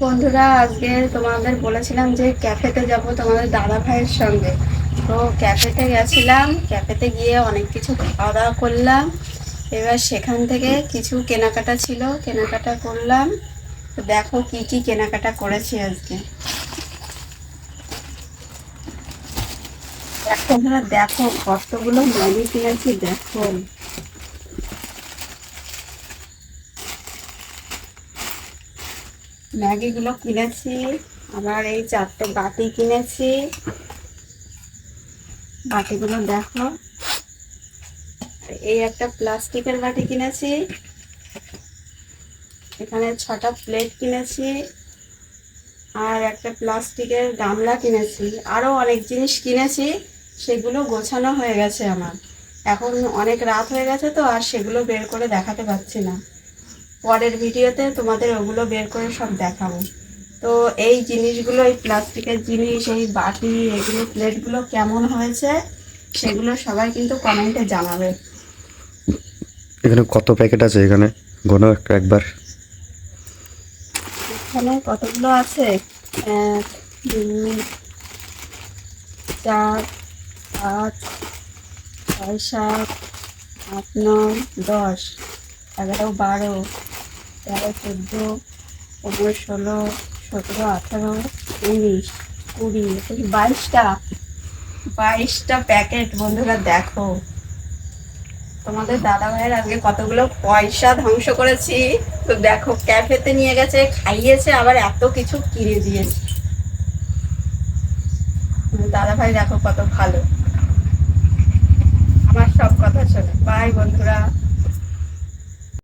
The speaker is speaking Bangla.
বন্ধুরা, আজকে তোমাদের বলেছিলাম যে ক্যাফেতে যাব তোমাদের দাদা ভাইয়ের সঙ্গে। তো ক্যাফেতে গেছিলাম, ক্যাফেতে গিয়ে অনেক কিছু খাওয়া দাওয়া করলাম। এবার সেখান থেকে কিছু কেনাকাটা ছিল, কেনাকাটা করলাম। তো দেখো কি কি কেনাকাটা করেছি আজকে। দেখো দেখো কতগুলো ম্যাগি কিনেছি, দেখো। ম্যাগিগুলো কিনেছি, আবার এই চারটে বাটি কিনেছি। বাটিগুলো দেখো। এই একটা প্লাস্টিকের বাটি কিনেছি। এখানে ছটা প্লেট কিনেছি। আর একটা প্লাস্টিকের গামলা কিনেছি। আরও অনেক জিনিস কিনেছি, সেগুলো গোছানো হয়ে গেছে আমার। এখন অনেক রাত হয়ে গেছে তো, আর সেগুলো বের করে দেখাতে পারছি না। পরের ভিডিওতে তোমাদের ওগুলো বের করে সব দেখাবো। তো এই জিনিসগুলো এই প্লাস্টিকের জিনিস এই বাটি এগুলো প্লেটগুলো কেমন হয়েছে সেগুলো সবাই কিন্তু কমেন্টে জানাবে। এখানে কত প্যাকেট আছে? এখানে গোনো একটা একবার। এখানে কতগুলো আছে? এক দুই চার পাঁচ ছয় সাত আট নয় দশ এগারো বারো তেরো, চোদ্দ, পনেরো, ষোলো, সতেরো, আঠারো, উনিশ, কুড়ি বাইশটা। বাইশটা প্যাকেট, বন্ধুরা, দেখো। তোমাদের দাদা ভাইয়ের আজকে কতগুলো পয়সা ধ্বংস করেছি। তো দেখো, ক্যাফেতে নিয়ে গেছে, খাইয়েছে, আবার এত কিছু কিনে দিয়েছে। দাদা ভাই দেখো কত ভালো। আমার সব কথা শোনে। বাই, বন্ধুরা।